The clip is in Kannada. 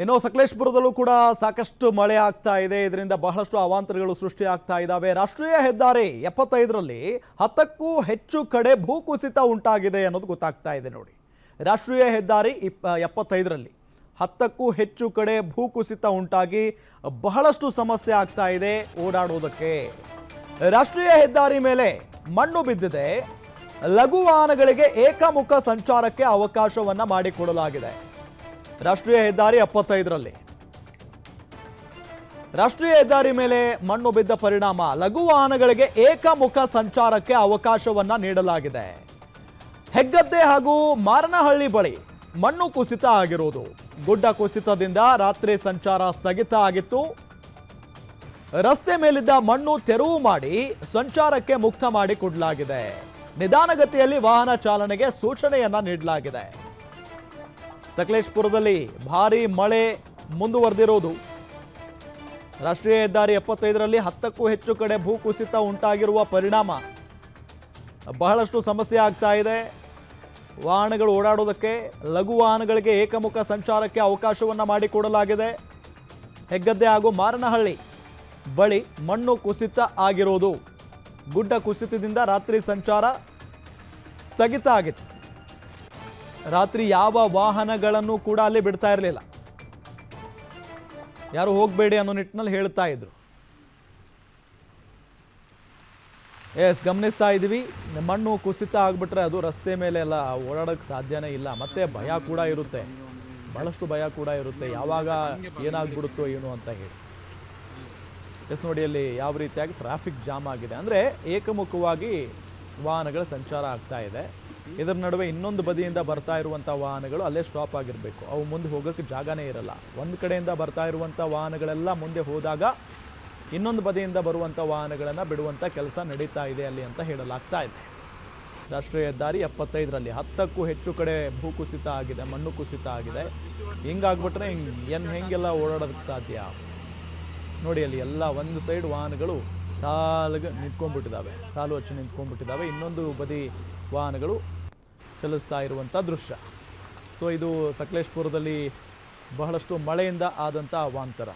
ಇನ್ನು ಸಕಲೇಶ್ಪುರದಲ್ಲೂ ಕೂಡ ಸಾಕಷ್ಟು ಮಳೆ ಆಗ್ತಾ ಇದೆ. ಇದರಿಂದ ಬಹಳಷ್ಟು ಅವಾಂತರಗಳು ಸೃಷ್ಟಿ ಆಗ್ತಾ ಇದ್ದಾವೆ ರಾಷ್ಟ್ರೀಯ ಹೆದ್ದಾರಿ ಎಪ್ಪತ್ತೈದರಲ್ಲಿ ಹತ್ತಕ್ಕೂ ಹೆಚ್ಚು ಕಡೆ ಭೂಕುಸಿತ ಉಂಟಾಗಿದೆ ಅನ್ನೋದು ಗೊತ್ತಾಗ್ತಾ ಇದೆ ನೋಡಿ. ರಾಷ್ಟ್ರೀಯ ಹೆದ್ದಾರಿ ಇಪ್ಪ, ಎಪ್ಪತ್ತೈದರಲ್ಲಿ ಹತ್ತಕ್ಕೂ ಹೆಚ್ಚು ಕಡೆ ಭೂಕುಸಿತ ಉಂಟಾಗಿ ಬಹಳಷ್ಟು ಸಮಸ್ಯೆ ಆಗ್ತಾ ಇದೆ ಓಡಾಡೋದಕ್ಕೆ. ರಾಷ್ಟ್ರೀಯ ಹೆದ್ದಾರಿ ಮೇಲೆ ಮಣ್ಣು ಬಿದ್ದಿದೆ. ಲಘು ವಾಹನಗಳಿಗೆ ಏಕಮುಖ ಸಂಚಾರಕ್ಕೆ ಅವಕಾಶವನ್ನು ಮಾಡಿಕೊಡಲಾಗಿದೆ. ರಾಷ್ಟ್ರೀಯ ಹೆದ್ದಾರಿ ಎಪ್ಪತ್ತೈದರಲ್ಲಿ. ರಾಷ್ಟ್ರೀಯ ಹೆದ್ದಾರಿ ಮೇಲೆ ಮಣ್ಣು ಬಿದ್ದ ಪರಿಣಾಮ, ಲಘು ವಾಹನಗಳಿಗೆ ಏಕಮುಖ ಸಂಚಾರಕ್ಕೆ ಅವಕಾಶವನ್ನ ನೀಡಲಾಗಿದೆ. ಹೆಗ್ಗದ್ದೆ ಹಾಗೂ ಮಾರನಹಳ್ಳಿ ಬಳಿ ಮಣ್ಣು ಕುಸಿತ ಆಗಿರುವುದು. ಗುಡ್ಡ ಕುಸಿತದಿಂದ ರಾತ್ರಿ ಸಂಚಾರ ಸ್ಥಗಿತ ಆಗಿತ್ತು. ರಸ್ತೆ ಮೇಲಿದ್ದ ಮಣ್ಣು ತೆರವು ಮಾಡಿ ಸಂಚಾರಕ್ಕೆ ಮುಕ್ತ ಮಾಡಿ ಕೊಡಲಾಗಿದೆ. ನಿಧಾನಗತಿಯಲ್ಲಿ ವಾಹನ ಚಾಲನೆಗೆ ಸೂಚನೆಯನ್ನ ನೀಡಲಾಗಿದೆ. ಸಕಲೇಶ್ಪುರದಲ್ಲಿ ಭಾರೀ ಮಳೆ ಮುಂದುವರೆದಿರುವುದು. ರಾಷ್ಟ್ರೀಯ ಹೆದ್ದಾರಿ ಎಪ್ಪತ್ತೈದರಲ್ಲಿ ಹತ್ತಕ್ಕೂ ಹೆಚ್ಚು ಕಡೆ ಭೂಕುಸಿತ ಉಂಟಾಗಿರುವ ಪರಿಣಾಮ. ಬಹಳಷ್ಟು ಸಮಸ್ಯೆ ಆಗ್ತಾ ಇದೆ. ವಾಹನಗಳು ಓಡಾಡೋದಕ್ಕೆ ಲಘು ವಾಹನಗಳಿಗೆ ಏಕಮುಖ ಸಂಚಾರಕ್ಕೆ ಅವಕಾಶವನ್ನು ಮಾಡಿಕೊಡಲಾಗಿದೆ. ಹೆಗ್ಗದ್ದೆ ಹಾಗೂ ಮಾರನಹಳ್ಳಿ ಬಳಿ ಮಣ್ಣು ಕುಸಿತ ಆಗಿರೋದು ಗುಡ್ಡ ಕುಸಿತದಿಂದ ರಾತ್ರಿ ಸಂಚಾರ ಸ್ಥಗಿತ ಆಗಿತ್ತು. ರಾತ್ರಿ ಯಾವ ವಾಹನಗಳನ್ನು ಕೂಡ ಅಲ್ಲಿ ಬಿಡ್ತಾ ಇರಲಿಲ್ಲ. ಯಾರು ಹೋಗಬೇಡಿ ಅನ್ನೋ ನಿಟ್ಟಿನಲ್ಲಿ ಹೇಳ್ತಾ ಇದ್ರು. ಎಸ್, ಗಮನಿಸ್ತಾ ಇದ್ದೀವಿ. ಮಣ್ಣು ಕುಸಿತ ಆಗ್ಬಿಟ್ರೆ ಅದು ರಸ್ತೆ ಮೇಲೆ ಎಲ್ಲ ಓಡಾಡೋಕ್ಕೆ ಸಾಧ್ಯನೇ ಇಲ್ಲ. ಮತ್ತೆ ಭಯ ಕೂಡ ಇರುತ್ತೆ. ಬಹಳಷ್ಟು ಭಯ ಕೂಡ ಇರುತ್ತೆ. ಯಾವಾಗ ಏನಾಗ್ಬಿಡುತ್ತೋ ಏನು ಅಂತ ಹೇಳಿ. ಎಸ್, ನೋಡಿ, ಅಲ್ಲಿ ಯಾವ ರೀತಿಯಾಗಿ ಟ್ರಾಫಿಕ್ ಜಾಮ್ ಆಗಿದೆ. ಅಂದರೆ ಏಕಮುಖವಾಗಿ ವಾಹನಗಳ ಸಂಚಾರ ಆಗ್ತಾ ಇದೆ. ಇದರ ನಡುವೆ ಇನ್ನೊಂದು ಬದಿಯಿಂದ ಬರ್ತಾ ಇರುವಂಥ ವಾಹನಗಳು ಅಲ್ಲೇ ಸ್ಟಾಪ್ ಆಗಿರಬೇಕು. ಅವು ಮುಂದೆ ಹೋಗೋಕ್ಕೆ ಜಾಗನೇ ಇರಲ್ಲ. ಒಂದು ಕಡೆಯಿಂದ ಬರ್ತಾ ಇರುವಂಥ ವಾಹನಗಳೆಲ್ಲ ಮುಂದೆ ಹೋದಾಗ ಇನ್ನೊಂದು ಬದಿಯಿಂದ ಬರುವಂಥ ವಾಹನಗಳನ್ನು ಬಿಡುವಂಥ ಕೆಲಸ ನಡೀತಾ ಇದೆ ಅಲ್ಲಿ ಅಂತ ಹೇಳಲಾಗ್ತಾ ಇದೆ. ರಾಷ್ಟ್ರೀಯ ಹೆದ್ದಾರಿ ಎಪ್ಪತ್ತೈದರಲ್ಲಿ ಹತ್ತಕ್ಕೂ ಹೆಚ್ಚು ಕಡೆ ಭೂಕುಸಿತ ಆಗಿದೆ, ಮಣ್ಣು ಕುಸಿತ ಆಗಿದೆ. ಹಿಂಗಾಗ್ಬಿಟ್ರೆ ಹಿಂಗೆ ಏನು ಹೆಂಗೆಲ್ಲ ಓಡಾಡೋದಕ್ಕೆ ಸಾಧ್ಯ? ನೋಡಿ ಅಲ್ಲಿ ಎಲ್ಲ ಒಂದು ಸೈಡ್ ವಾಹನಗಳು ಸಾಲಿಗೆ ನಿಂತ್ಕೊಂಡ್ಬಿಟ್ಟಿದ್ದಾವೆ ಸಾಲು ಹಚ್ಚಿ ನಿಂತ್ಕೊಂಡ್ಬಿಟ್ಟಿದ್ದಾವೆ ಇನ್ನೊಂದು ಬದಿ ವಾಹನಗಳು ಚಲಿಸ್ತಾ ಇರುವಂಥ ದೃಶ್ಯ. ಸೊ ಇದು ಸಕಲೇಶ್ಪುರದಲ್ಲಿ ಬಹಳಷ್ಟು ಮಳೆಯಿಂದ ಆದಂಥ ಅವಾಂತರ